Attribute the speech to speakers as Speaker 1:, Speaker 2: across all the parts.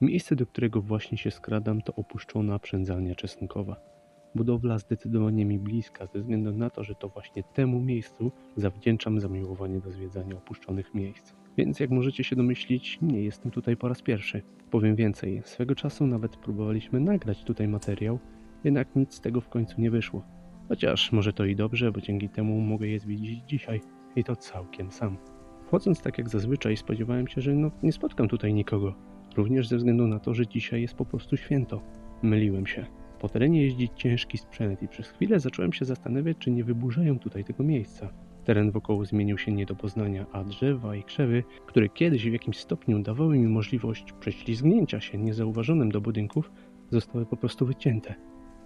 Speaker 1: Miejsce, do którego właśnie się skradam, to opuszczona przędzalnia czesnkowa. Budowla zdecydowanie mi bliska, ze względu na to, że to właśnie temu miejscu zawdzięczam zamiłowanie do zwiedzania opuszczonych miejsc. Więc jak możecie się domyślić, nie jestem tutaj po raz pierwszy. Powiem więcej, swego czasu nawet próbowaliśmy nagrać tutaj materiał, jednak nic z tego w końcu nie wyszło. Chociaż może to i dobrze, bo dzięki temu mogę je zwiedzić dzisiaj i to całkiem sam. Wchodząc tak jak zazwyczaj, spodziewałem się, że no, nie spotkam tutaj nikogo. Również ze względu na to, że dzisiaj jest po prostu święto. Myliłem się. Po terenie jeździ ciężki sprzęt i przez chwilę zacząłem się zastanawiać, czy nie wyburzają tutaj tego miejsca. Teren wokoło zmienił się nie do poznania, a drzewa i krzewy, które kiedyś w jakimś stopniu dawały mi możliwość prześlizgnięcia się niezauważonym do budynków, zostały po prostu wycięte.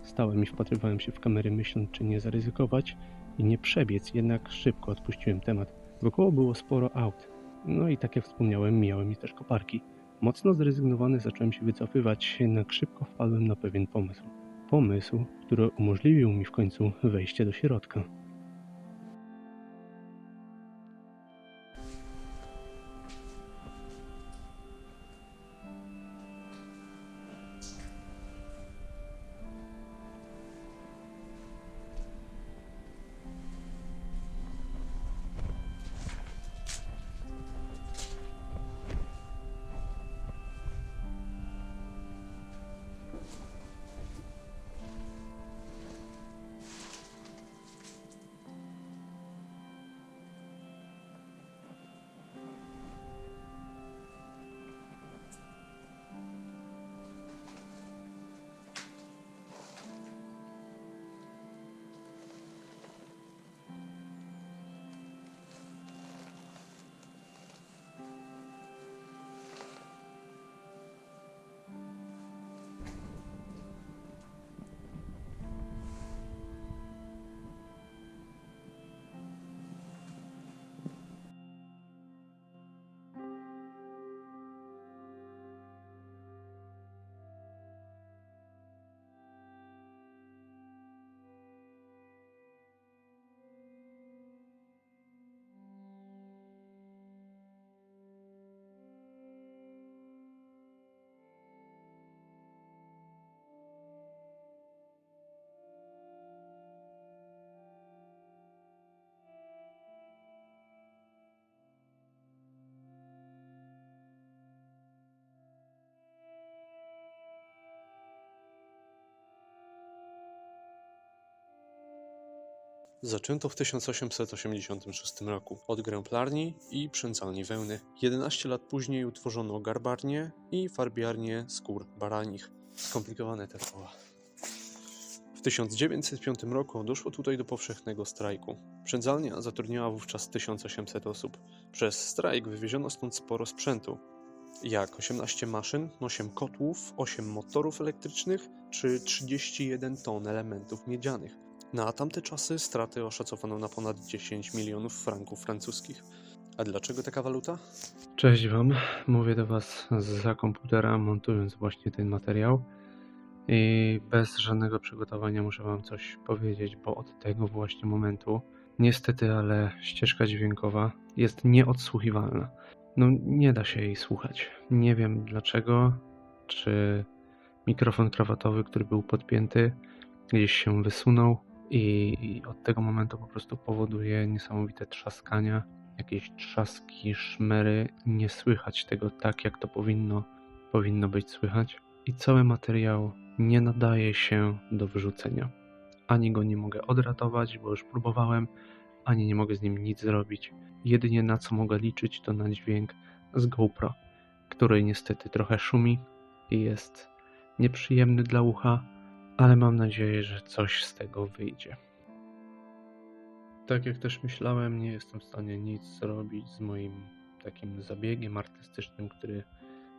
Speaker 1: Stałem i wpatrywałem się w kamery, myśląc, czy nie zaryzykować i nie przebiec, jednak szybko odpuściłem temat. Wokoło było sporo aut. No i tak jak wspomniałem, mijały mi też koparki. Mocno zrezygnowany zacząłem się wycofywać, jednak szybko wpadłem na pewien pomysł. Pomysł, który umożliwił mi w końcu wejście do środka. Zaczęto w 1886 roku od gręplarni i przędzalni wełny. 11 lat później utworzono garbarnię i farbiarnię skór baranich. Skomplikowane te słowa. W 1905 roku doszło tutaj do powszechnego strajku. Przędzalnia zatrudniała wówczas 1800 osób. Przez strajk wywieziono stąd sporo sprzętu, jak 18 maszyn, 8 kotłów, 8 motorów elektrycznych czy 31 ton elementów miedzianych. Na tamte czasy straty oszacowano na ponad 10 milionów franków francuskich. A dlaczego taka waluta? Cześć Wam, mówię do Was za komputera, montując właśnie ten materiał. I bez żadnego przygotowania muszę Wam coś powiedzieć, bo od tego właśnie momentu, niestety, ale ścieżka dźwiękowa jest nieodsłuchiwalna. No, nie da się jej słuchać. Nie wiem dlaczego, czy mikrofon krawatowy, który był podpięty, gdzieś się wysunął, i, od tego momentu po prostu powoduje niesamowite trzaskania, jakieś trzaski, szmery. Nie słychać tego tak, jak to powinno, powinno być słychać. I cały materiał nie nadaje się do wyrzucenia. Ani go nie mogę odratować, bo już próbowałem, ani nie mogę z nim nic zrobić. Jedynie na co mogę liczyć, to na dźwięk z GoPro, który niestety trochę szumi i jest nieprzyjemny dla ucha, ale mam nadzieję, że coś z tego wyjdzie. Tak jak też myślałem, nie jestem w stanie nic zrobić z moim takim zabiegiem artystycznym, który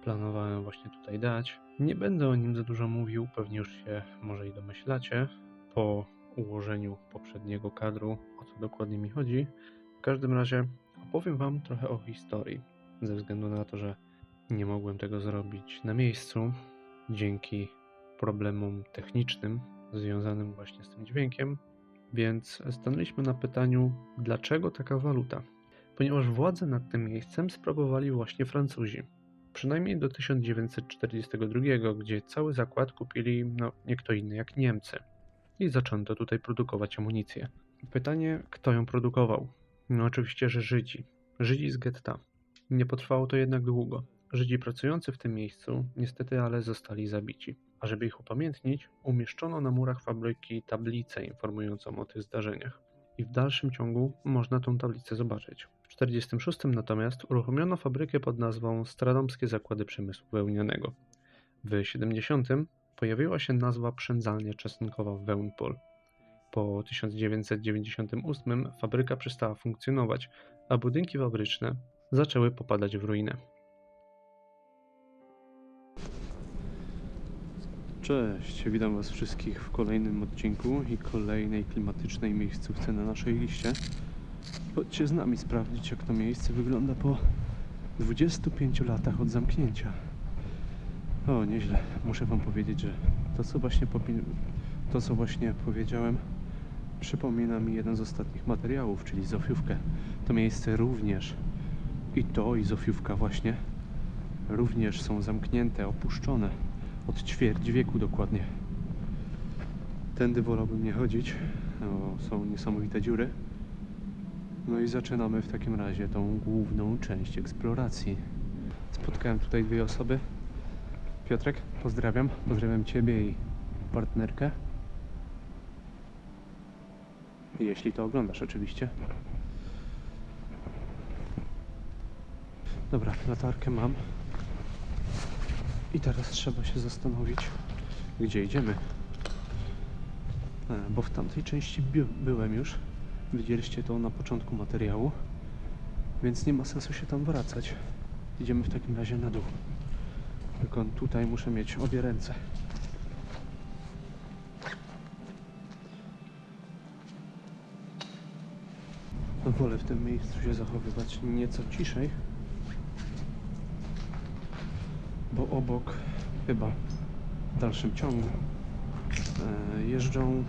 Speaker 1: planowałem właśnie tutaj dać. Nie będę o nim za dużo mówił, pewnie już się może i domyślacie po ułożeniu poprzedniego kadru, o co dokładnie mi chodzi. W każdym razie opowiem Wam trochę o historii, ze względu na to, że nie mogłem tego zrobić na miejscu dzięki problemom technicznym związanym właśnie z tym dźwiękiem, więc stanęliśmy na pytaniu, dlaczego taka waluta? Ponieważ władzę nad tym miejscem sprawowali właśnie Francuzi. Przynajmniej do 1942, gdzie cały zakład kupili no, nie kto inny jak Niemcy. I zaczęto tutaj produkować amunicję. Pytanie, kto ją produkował? No oczywiście, że Żydzi. Żydzi z getta. Nie potrwało to jednak długo. Żydzi pracujący w tym miejscu niestety ale zostali zabici. A żeby ich upamiętnić, umieszczono na murach fabryki tablicę informującą o tych zdarzeniach. I w dalszym ciągu można tą tablicę zobaczyć. W 1946 natomiast uruchomiono fabrykę pod nazwą Stradomskie Zakłady Przemysłu Wełnianego. W 70 pojawiła się nazwa Przędzalnia Czosnkowa w Wełnpol. Po 1998 fabryka przestała funkcjonować, a budynki fabryczne zaczęły popadać w ruinę. Cześć, witam Was wszystkich w kolejnym odcinku i kolejnej klimatycznej miejscówce na naszej liście. Chodźcie z nami sprawdzić, jak to miejsce wygląda po 25 latach od zamknięcia. O, nieźle. Muszę Wam powiedzieć, że to, co właśnie, to, co właśnie powiedziałem, przypomina mi jeden z ostatnich materiałów, czyli Zofiówkę. To miejsce również i to, i Zofiówka właśnie, również są zamknięte, opuszczone od ćwierć wieku dokładnie. Tędy wolałbym nie chodzić, bo są niesamowite dziury. No i zaczynamy w takim razie tą główną część eksploracji. Spotkałem tutaj dwie osoby. Piotrek, pozdrawiam. Pozdrawiam Ciebie i partnerkę. Jeśli to oglądasz oczywiście. Dobra, latarkę mam. I teraz trzeba się zastanowić, gdzie idziemy. E, Bo w tamtej części bi- byłem już. Widzieliście to na początku materiału. Więc nie ma sensu się tam wracać. Idziemy w takim razie na dół. Tylko tutaj muszę mieć obie ręce. Wolę w tym miejscu się zachowywać nieco ciszej. Bo obok chyba w dalszym ciągu e, jeżdżą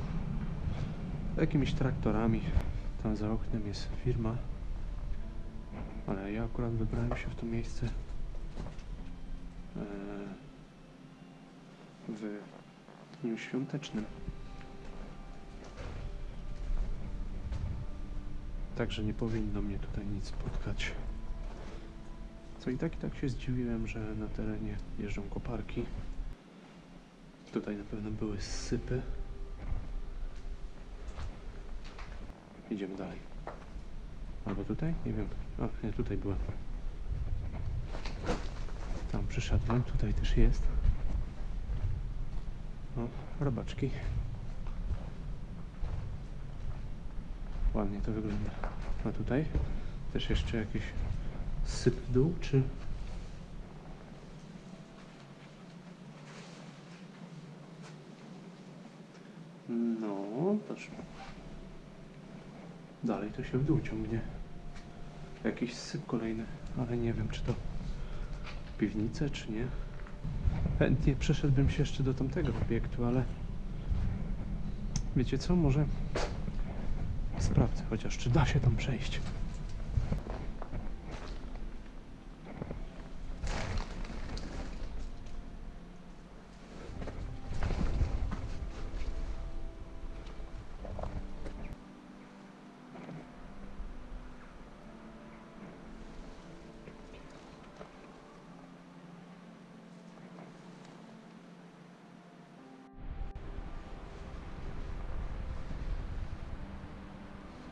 Speaker 1: jakimiś traktorami. Tam za oknem jest firma. Ale ja akurat wybrałem się w to miejsce e, w dniu świątecznym. Także nie powinno mnie tutaj nic spotkać. Co i tak i tak się zdziwiłem, że na terenie jeżdżą koparki. Tutaj na pewno były sypy. Idziemy dalej. Albo tutaj? Nie wiem. O, nie, tutaj byłem. Tam przyszedłem, tutaj też jest. O, robaczki. Ładnie to wygląda. A tutaj też jeszcze jakiś syp w dół, czy... No, proszę. Dalej to się w dół ciągnie. Jakiś syp kolejny, ale nie wiem, czy to piwnice, czy nie. Chętnie przeszedłbym się jeszcze do tamtego obiektu, ale wiecie co, może sprawdzę chociaż, czy da się tam przejść.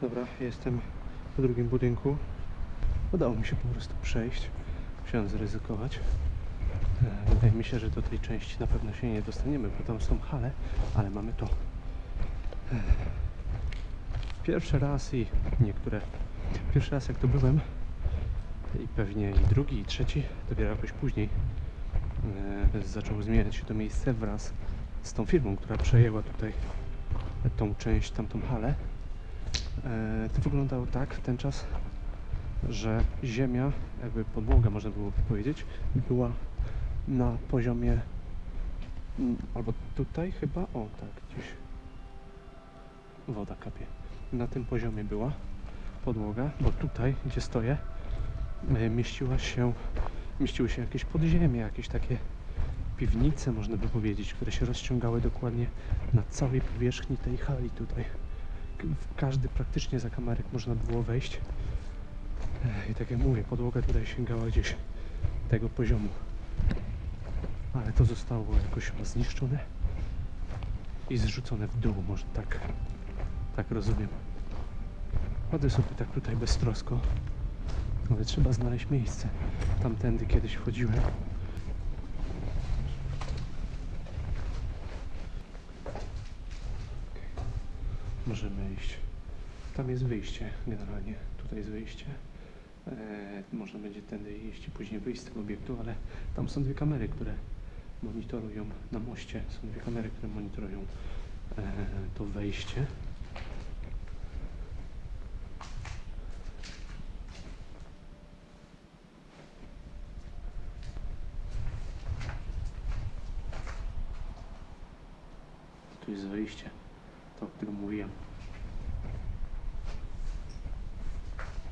Speaker 1: Dobra, jestem w drugim budynku. Udało mi się po prostu przejść. Musiałem zaryzykować. E, Wydaje mi się, że do tej części na pewno się nie dostaniemy, bo tam są hale, ale mamy to. E, Pierwszy raz i niektóre. Pierwszy raz jak tu byłem i pewnie i drugi, i trzeci, dopiero jakoś później e, zaczęło zmieniać się to miejsce wraz z tą firmą, która przejęła tutaj tą część, tamtą halę. E, to wyglądało tak w ten czas, że ziemia, jakby podłoga można było powiedzieć, była na poziomie mm, albo tutaj chyba, o tak, gdzieś woda kapie. Na tym poziomie była podłoga, bo tutaj, gdzie stoję, e, mieściła się mieściły się jakieś podziemie, jakieś takie piwnice, można by powiedzieć, które się rozciągały dokładnie na całej powierzchni tej hali tutaj. W każdy praktycznie zakamarek można było wejść. I tak jak mówię, podłoga tutaj sięgała gdzieś tego poziomu. Ale to zostało jakoś zniszczone i zrzucone w dół, może tak, tak rozumiem. Chodzę sobie tak tutaj beztrosko, ale trzeba znaleźć miejsce. Tamtędy kiedyś wchodziłem. Możemy iść. Tam jest wyjście generalnie. Tutaj jest wyjście. Eee, można będzie tędy iść i później wyjść z tego obiektu, ale tam są dwie kamery, które monitorują na moście. Są dwie kamery, które monitorują eee, to wejście. Tu jest wejście, to o którym mówiłem.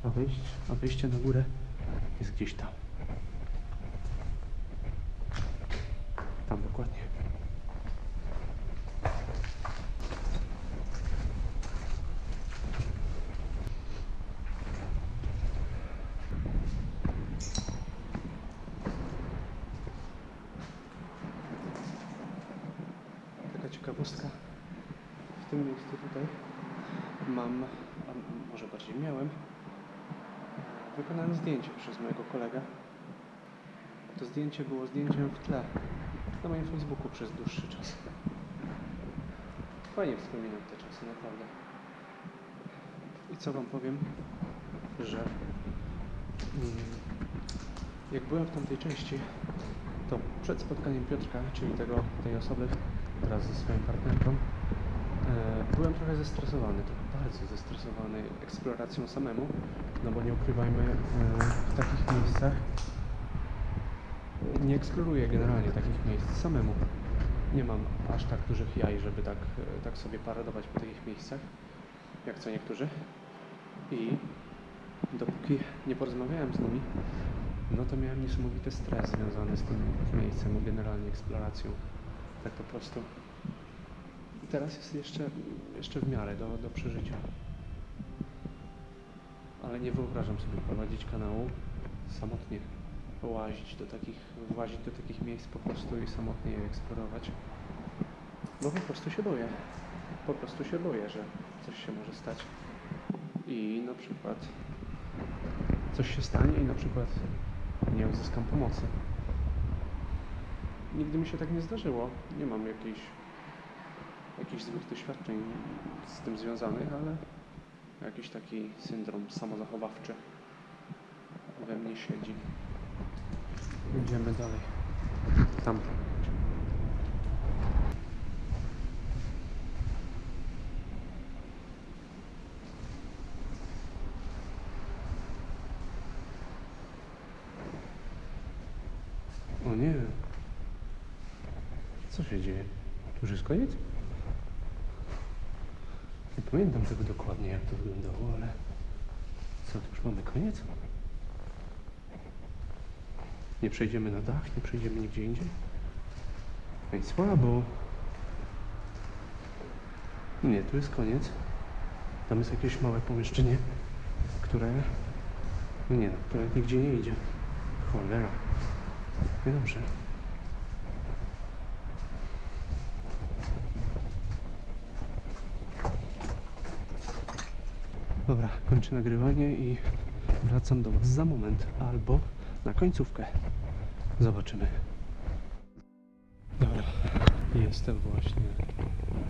Speaker 1: A wejście, a wejście na górę jest gdzieś tam. Tam dokładnie. Taka ciekawostka. W tym miejscu tutaj mam, a m- może bardziej miałem, wykonałem zdjęcie przez mojego kolegę. To zdjęcie było zdjęciem w tle na moim Facebooku przez dłuższy czas. Fajnie wspominam te czasy, naprawdę. I co wam powiem, że mm, jak byłem w tamtej części, to przed spotkaniem Piotrka, czyli tego, tej osoby, wraz ze swoją partnerką, e, byłem trochę zestresowany, bardzo zestresowany eksploracją samemu, no bo nie ukrywajmy, e, w takich miejscach nie eksploruję generalnie takich miejsc samemu. Nie mam aż tak dużych jaj, żeby tak, e, tak sobie paradować po takich miejscach, jak co niektórzy. I dopóki nie porozmawiałem z nimi, no to miałem niesamowity stres związany z tym miejscem, generalnie eksploracją. Tak po prostu. Teraz jest jeszcze, jeszcze w miarę do, do przeżycia. Ale nie wyobrażam sobie prowadzić kanału samotnie. Łazić do takich, włazić do takich miejsc po prostu i samotnie je eksplorować. Bo po prostu się boję. Po prostu się boję, że coś się może stać. I na przykład coś się stanie i na przykład nie uzyskam pomocy. Nigdy mi się tak nie zdarzyło. Nie mam jakichś, jakichś złych doświadczeń z tym związanych, ale jakiś taki syndrom samozachowawczy we mnie siedzi. Idziemy dalej. Tam. O nie. Co się dzieje? To już jest koniec? Nie pamiętam tego dokładnie, jak to wyglądało, ale... Co, to już mamy koniec? Nie przejdziemy na dach, nie przejdziemy nigdzie indziej? No i słabo. Nie, tu jest koniec. Tam jest jakieś małe pomieszczenie, które... No nie, które nigdzie nie idzie. Cholera. Niedobrze. Dobra, kończę nagrywanie i wracam do Was za moment albo na końcówkę. Zobaczymy. Dobra, jestem właśnie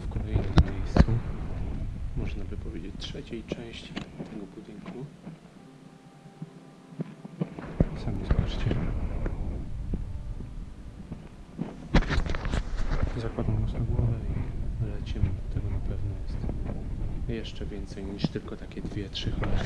Speaker 1: w kolejnym miejscu. Można by powiedzieć trzeciej części tego budynku. Sami zobaczcie. Zakładam nos na głowę i lecimy. Tego na pewno jest jeszcze więcej niż tylko takie dwie, trzy choroby.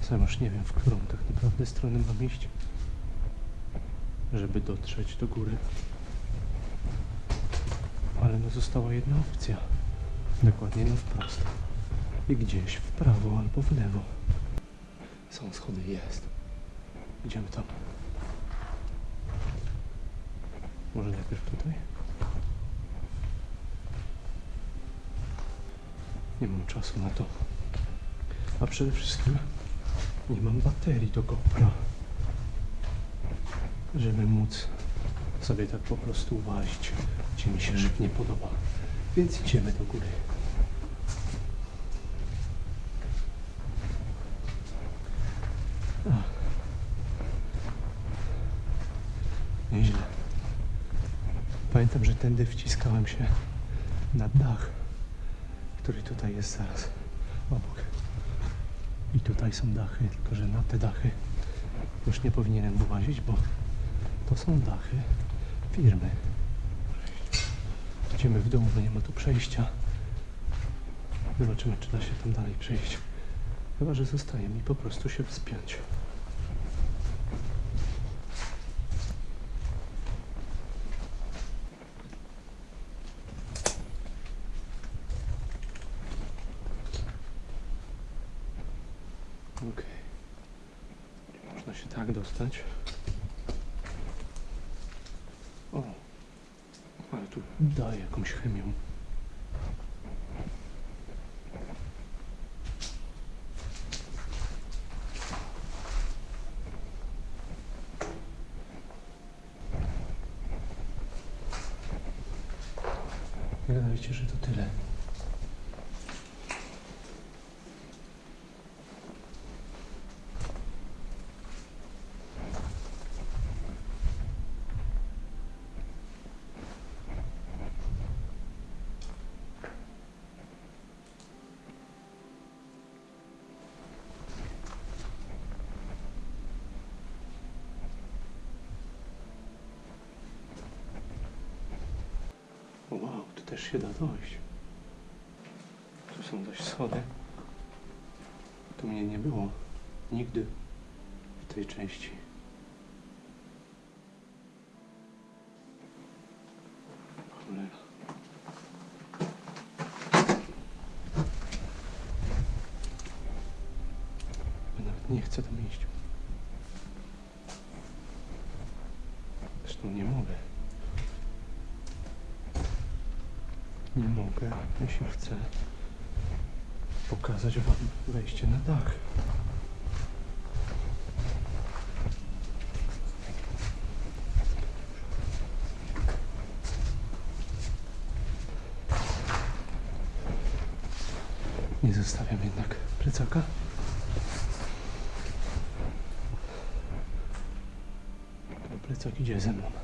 Speaker 1: Sam już nie wiem, w którą tak naprawdę stronę mam iść żeby dotrzeć do góry. Ale no została jedna opcja. Dokładnie na wprost. I gdzieś w prawo albo w lewo. Są schody, jest. Idziemy tam. Może najpierw tutaj? Nie mam czasu na to. A przede wszystkim nie mam baterii do GoPro, żeby móc sobie tak po prostu łazić, gdzie mi się żywnie podoba. Więc idziemy do góry. Nieźle. Pamiętam, że tędy wciskałem się na dach, który tutaj jest zaraz obok. I tutaj są dachy, tylko że na te dachy już nie powinienem włazić, bo to są dachy firmy. Idziemy w dół, bo nie ma tu przejścia. Zobaczymy, czy da się tam dalej przejść. Chyba, że zostaje mi po prostu się wspiąć. Okej. Można się tak dostać. O, daje jakąś chemią. Wydaje się, że to tyle. Wow, tu też się da dojść. Tu są dość schody. Tu mnie nie było nigdy w tej części. Cholera. Ja nawet nie chcę tam iść. Zresztą nie mogę. Nie mogę, jeśli chcę pokazać Wam wejście na dach. Nie zostawiam jednak plecaka. Plecak idzie ze mną.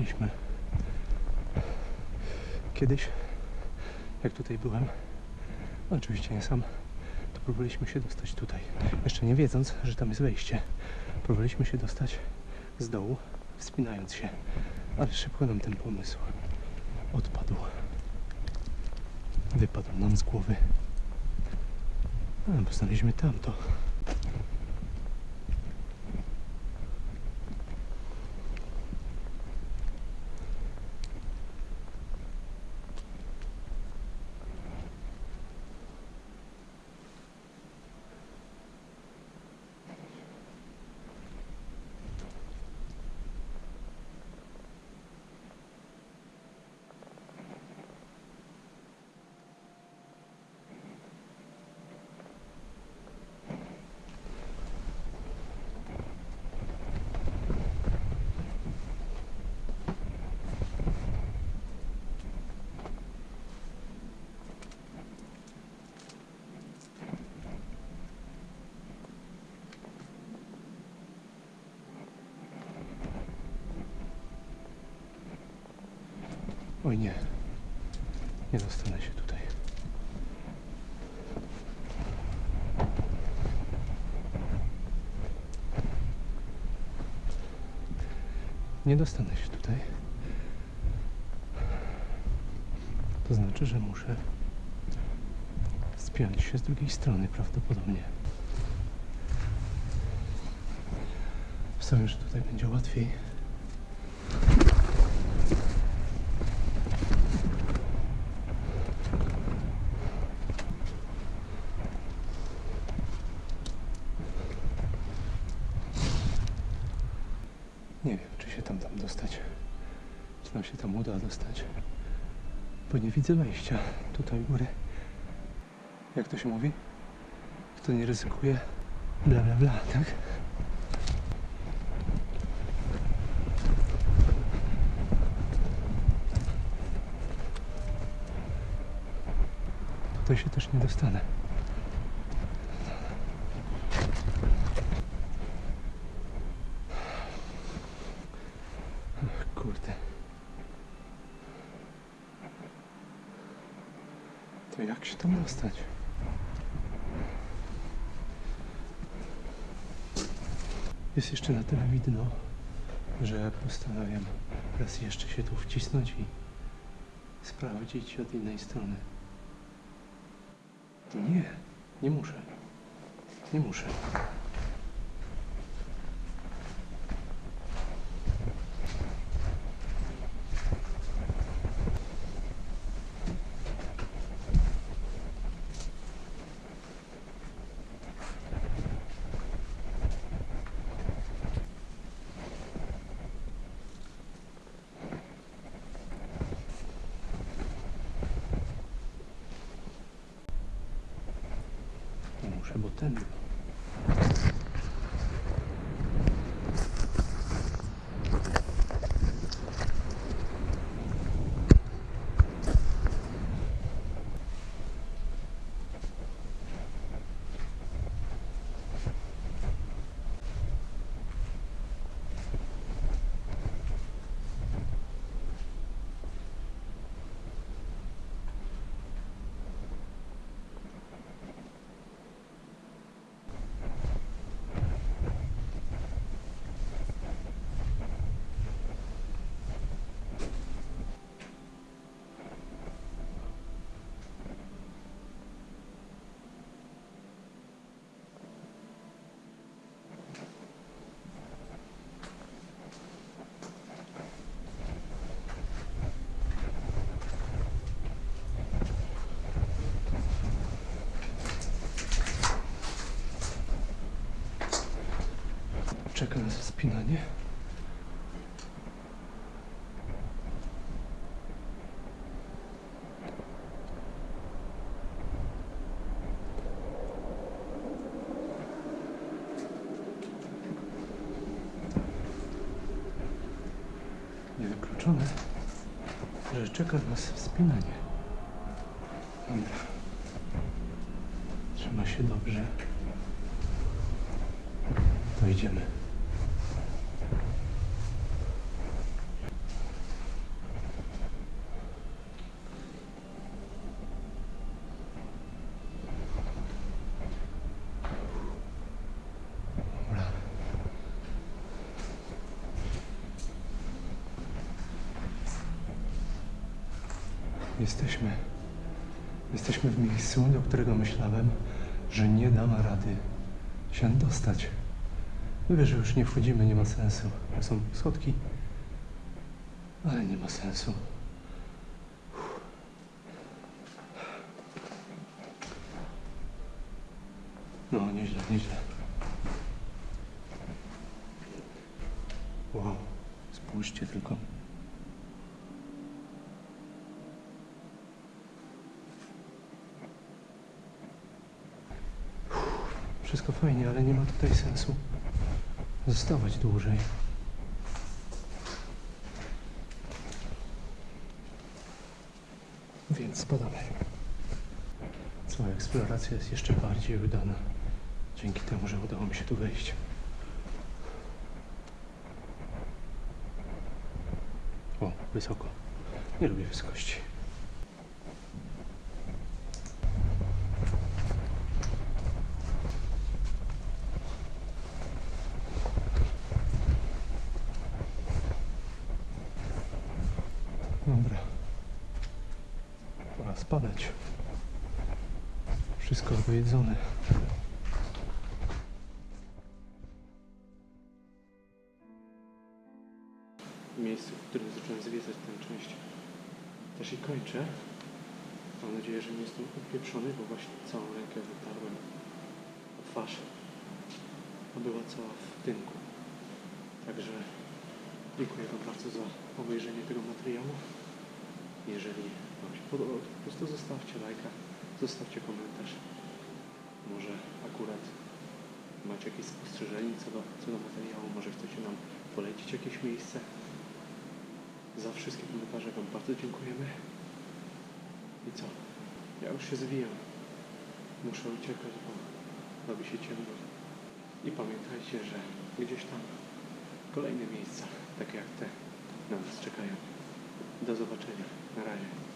Speaker 1: Tutaj szliśmy. Kiedyś, jak tutaj byłem, oczywiście nie sam, to próbowaliśmy się dostać tutaj. Jeszcze nie wiedząc, że tam jest wejście. Próbowaliśmy się dostać z dołu, wspinając się, ale szybko nam ten pomysł odpadł. Wypadł nam z głowy. A, bo znaleźliśmy tamto.
Speaker 2: Oj nie. Nie dostanę się tutaj. Nie dostanę się tutaj. To znaczy, że muszę spiąć się z drugiej strony prawdopodobnie. Wstawiam, że tutaj będzie łatwiej. Nie wiem, czy się tam tam dostać. Czy nam się tam uda dostać. Bo nie widzę wejścia tutaj u góry. Jak to się mówi? Kto nie ryzykuje, bla bla bla, tak? Tutaj się też nie dostanę. To jak się tam dostać? Jest jeszcze na tyle widno, że postanawiam raz jeszcze się tu wcisnąć i sprawdzić od innej strony. Nie, nie muszę. Nie muszę. Nie muszę, bo ten. Czeka na spinanie. Niewykluczone, że czeka nas wspinanie. Dobra. Trzyma się dobrze. To idziemy. Dobra. Jesteśmy. Jesteśmy w miejscu, do którego myślałem, że nie dam rady się dostać. Mówię, że już nie wchodzimy, nie ma sensu. Są schodki, ale nie ma sensu. No, nieźle, nieźle. Wow, spójrzcie tylko. Wszystko fajnie, ale nie ma tutaj sensu zostawać dłużej. Więc spadamy. Cała eksploracja jest jeszcze bardziej udana. Dzięki temu, że udało mi się tu wejść. O, wysoko. Nie lubię wysokości. Też i kończę. Mam nadzieję, że nie jestem upieprzony, bo właśnie całą rękę wytarłem o twarz. A była cała w tynku. Także dziękuję Wam bardzo za obejrzenie tego materiału. Jeżeli Wam się podobał, to po prostu zostawcie lajka, zostawcie komentarz. Może akurat macie jakieś spostrzeżenie co do, co do materiału, może chcecie nam polecić jakieś miejsce. Za wszystkie komentarze Wam bardzo dziękujemy. I co? Ja już się zwijam. Muszę uciekać, bo robi się ciemno. I pamiętajcie, że gdzieś tam kolejne miejsca, takie jak te, na nas czekają. Do zobaczenia. Na razie.